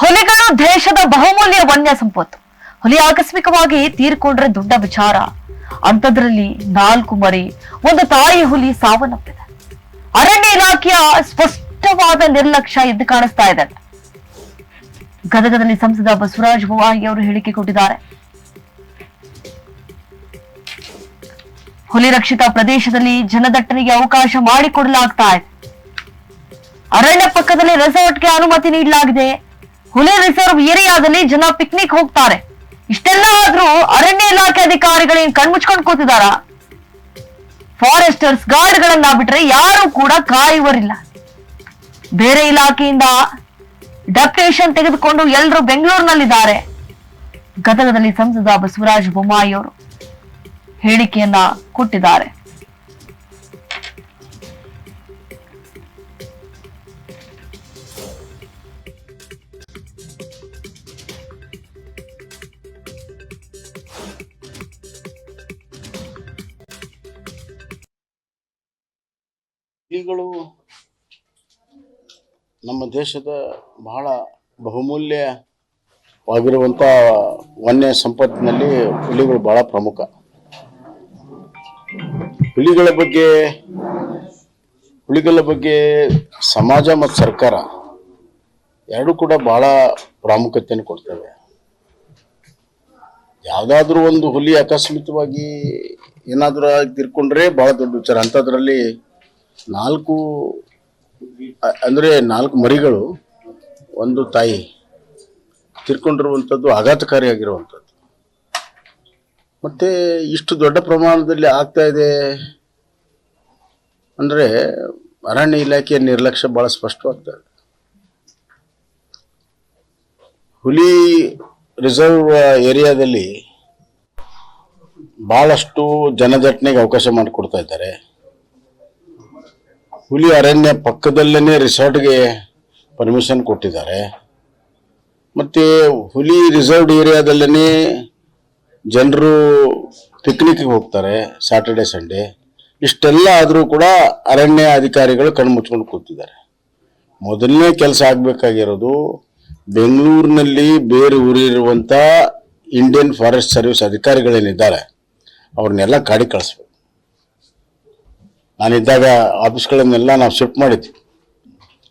ಹುಲಿಗಳು ದೇಶದ ಬಹುಮೂಲ್ಯ ವನ್ಯ ಸಂಪತ್ತು. ಹುಲಿ ಆಕಸ್ಮಿಕವಾಗಿ ತೀರ್ಕೊಂಡ್ರೆ ದೊಡ್ಡ ವಿಚಾರ. ಅಂಥದ್ರಲ್ಲಿ ನಾಲ್ಕು ಮರಿ, ಒಂದು ತಾಯಿ ಹುಲಿ ಸಾವನ್ನಪ್ಪಿದೆ. ಅರಣ್ಯ ಇಲಾಖೆಯ ಸ್ಪಷ್ಟವಾದ ನಿರ್ಲಕ್ಷ್ಯ ಎದ್ದು ಕಾಣಿಸ್ತಾ ಇದೆ. ಗದಗದಲ್ಲಿ ಸಂಸದ ಬಸವರಾಜ ಬೊಮ್ಮಾಯಿ ಅವರು ಹೇಳಿಕೆ ಕೊಟ್ಟಿದ್ದಾರೆ. ಹುಲಿ ರಕ್ಷಿತ ಪ್ರದೇಶದಲ್ಲಿ ಜನದಟ್ಟಣೆಗೆ ಅವಕಾಶ ಮಾಡಿಕೊಡಲಾಗ್ತಾ ಇದೆ. ಅರಣ್ಯ ಪಕ್ಕದಲ್ಲಿ ರೆಸಾರ್ಟ್ಗೆ ಅನುಮತಿ ನೀಡಲಾಗಿದೆ. ಹುಲಿ ರಿಸರ್ವ್ ಏರಿಯಾದಲ್ಲಿ ಜನ ಪಿಕ್ನಿಕ್ ಹೋಗ್ತಾರೆ. ಇಷ್ಟೆಲ್ಲ ಆದ್ರೂ ಅರಣ್ಯ ಇಲಾಖೆ ಅಧಿಕಾರಿಗಳು ಕಣ್ಮುಚ್ಕೊಂಡು ಕೂತಿದಾರ? ಫಾರೆಸ್ಟರ್ಸ್ ಗಾರ್ಡ್ಗಳನ್ನ ಬಿಟ್ರೆ ಯಾರು ಕೂಡ ಕಾಯುವರಿಲ್ಲ. ಬೇರೆ ಇಲಾಖೆಯಿಂದ ಡೆಪ್ಟೇಷನ್ ತೆಗೆದುಕೊಂಡು ಎಲ್ಲರೂ ಬೆಂಗಳೂರಿನಲ್ಲಿದ್ದಾರೆ. ಗದಗದಲ್ಲಿ ಸಂಸದ ಬಸವರಾಜ ಬೊಮ್ಮಾಯಿ ಅವರು ಹೇಳಿಕೆಯನ್ನ ಕೊಟ್ಟಿದ್ದಾರೆ. ಹುಲಿಗಳು ನಮ್ಮ ದೇಶದ ಬಹಳ ಬಹುಮೂಲ್ಯವಾಗಿರುವಂಥ ವನ್ಯ ಸಂಪತ್ತಿನಲ್ಲಿ ಹುಲಿಗಳು ಬಹಳ ಪ್ರಮುಖ. ಹುಲಿಗಳ ಬಗ್ಗೆ ಹುಲಿಗಳ ಬಗ್ಗೆ ಸಮಾಜ ಮತ್ತು ಸರ್ಕಾರ ಎರಡೂ ಕೂಡ ಬಹಳ ಪ್ರಾಮುಖ್ಯತೆಯನ್ನು ಕೊಡ್ತವೆ. ಯಾವುದಾದ್ರೂ ಒಂದು ಹುಲಿ ಅಕಸ್ಮಿತವಾಗಿ ಏನಾದರೂ ತಿರ್ಕೊಂಡ್ರೆ ಬಹಳ ದೊಡ್ಡ ವಿಚಾರ. ಅಂಥದ್ರಲ್ಲಿ ನಾಲ್ಕು ಅಂದರೆ ನಾಲ್ಕು ಮರಿಗಳು, ಒಂದು ತಾಯಿ, ತಿರ್ಕೊಂಡಿರುವಂಥದ್ದು ಆಘಾತಕಾರಿಯಾಗಿರುವಂಥದ್ದು. ಮತ್ತು ಇಷ್ಟು ದೊಡ್ಡ ಪ್ರಮಾಣದಲ್ಲಿ ಆಗ್ತಾ ಇದೆ ಅಂದರೆ ಅರಣ್ಯ ಇಲಾಖೆಯ ನಿರ್ಲಕ್ಷ್ಯ ಭಾಳ ಸ್ಪಷ್ಟವಾಗ್ತಾ ಇದೆ. ಹುಲಿ ರಿಸರ್ವ್ ಏರಿಯಾದಲ್ಲಿ ಭಾಳಷ್ಟು ಜನದಟ್ಟಣೆಗೆ ಅವಕಾಶ ಮಾಡಿಕೊಡ್ತಾ ಇದ್ದಾರೆ. ಹುಲಿ ಅರಣ್ಯ ಪಕ್ಕದಲ್ಲೇ ರಿಸಾರ್ಟ್ಗೆ ಪರ್ಮಿಷನ್ ಕೊಟ್ಟಿದ್ದಾರೆ. ಮತ್ತು ಹುಲಿ ರಿಸರ್ವ್ಡ್ ಏರಿಯಾದಲ್ಲೇ ಜನರು ಪಿಕ್ನಿಕ್ಗೆ ಹೋಗ್ತಾರೆ ಸ್ಯಾಟರ್ಡೆ ಸಂಡೇ ಇಷ್ಟೆಲ್ಲ ಆದರೂ ಕೂಡ ಅರಣ್ಯ ಅಧಿಕಾರಿಗಳು ಕಣ್ಣು ಮುಚ್ಕೊಂಡು ಕೂತಿದ್ದಾರೆ. ಮೊದಲನೇ ಕೆಲಸ ಆಗಬೇಕಾಗಿರೋದು ಬೆಂಗಳೂರಿನಲ್ಲಿ ಬೇರೆ ಊರಿರುವಂಥ ಇಂಡಿಯನ್ ಫಾರೆಸ್ಟ್ ಸರ್ವಿಸ್ ಅಧಿಕಾರಿಗಳೇನಿದ್ದಾರೆ, ಅವ್ರನ್ನೆಲ್ಲ ಕಾಡಿ ಕಳಿಸ್ಬೇಕು. ನಾನಿದ್ದಾಗ ಆಫೀಸ್ಗಳನ್ನೆಲ್ಲ ನಾವು ಶಿಫ್ಟ್ ಮಾಡಿದ್ವಿ.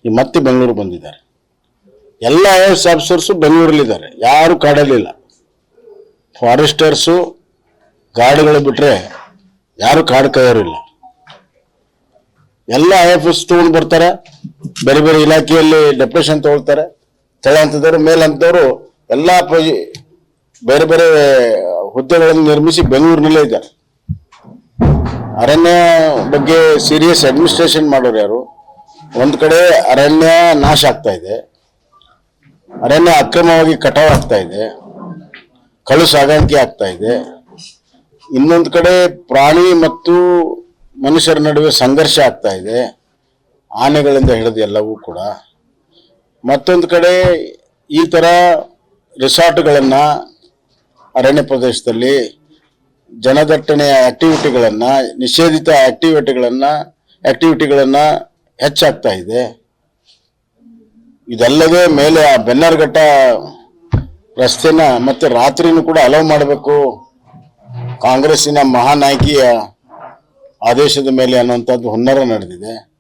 ಈ ಮತ್ತೆ ಬೆಂಗಳೂರು ಬಂದಿದ್ದಾರೆ. ಎಲ್ಲ ಐ ಎಸ್ ಆಫೀಸರ್ಸು ಬೆಂಗಳೂರಲ್ಲಿದ್ದಾರೆ. ಯಾರು ಕಾಡಲಿಲ್ಲ ಫಾರೆಸ್ಟರ್ಸು ಗಾರ್ಡ್ಗಳು ಬಿಟ್ಟರೆ ಯಾರು ಕಾಡು ಇಲ್ಲ ಎಲ್ಲ ಐ ಎಫ್ ಎಸ್ ತೊಗೊಂಡು ಬರ್ತಾರೆ. ಬೇರೆ ಬೇರೆ ಇಲಾಖೆಯಲ್ಲಿ ಡೆಪ್ರೆಷನ್ ತಗೊಳ್ತಾರೆ. ತಳ ಹಂತದವರು ಮೇಲಂತವರು ಎಲ್ಲ ಬೇರೆ ಬೇರೆ ಹುದ್ದೆಗಳನ್ನು ನಿರ್ಮಿಸಿ ಬೆಂಗಳೂರಿನಲ್ಲೇ ಇದ್ದಾರೆ. ಅರಣ್ಯ ಬಗ್ಗೆ ಸೀರಿಯಸ್ ಅಡ್ಮಿನಿಸ್ಟ್ರೇಷನ್ ಮಾಡೋರು ಯಾರು? ಒಂದು ಕಡೆ ಅರಣ್ಯ ನಾಶ ಆಗ್ತಾ ಇದೆ. ಅರಣ್ಯ ಅಕ್ರಮವಾಗಿ ಕಟಾವ್ ಆಗ್ತಾ ಇದೆ. ಕಳು ಸಾಗಾಣಿಕೆ ಆಗ್ತಾ ಇದೆ. ಇನ್ನೊಂದು ಕಡೆ ಪ್ರಾಣಿ ಮತ್ತು ಮನುಷ್ಯರ ನಡುವೆ ಸಂಘರ್ಷ ಆಗ್ತಾ ಇದೆ. ಆನೆಗಳಿಂದ ಹಿಡಿದು ಎಲ್ಲವೂ ಕೂಡ. ಮತ್ತೊಂದು ಕಡೆ ಈ ಥರ ರಿಸಾರ್ಟ್ಗಳನ್ನು ಅರಣ್ಯ ಪ್ರದೇಶದಲ್ಲಿ ಜನದಟ್ಟಣೆಯ ಆಕ್ಟಿವಿಟಿಗಳನ್ನು ನಿಷೇಧಿತ ಆಕ್ಟಿವಿಟಿಗಳನ್ನು ಆಕ್ಟಿವಿಟಿಗಳನ್ನು ಹೆಚ್ಚಾಗ್ತಾ ಇದೆ. ಇದಲ್ಲದೆ ಮೇಲೆ ಆ ಬೆನ್ನರ್ಘಟ್ಟ ರಸ್ತೆನ ಮತ್ತೆ ರಾತ್ರಿನೂ ಕೂಡ ಅಲೋ ಮಾಡಬೇಕು. ಕಾಂಗ್ರೆಸ್ಸಿನ ಮಹಾನಾಯಕಿಯ ಆದೇಶದ ಮೇಲೆ ಅನ್ನುವಂಥದ್ದು ಹುನ್ನರ ನಡೆದಿದೆ.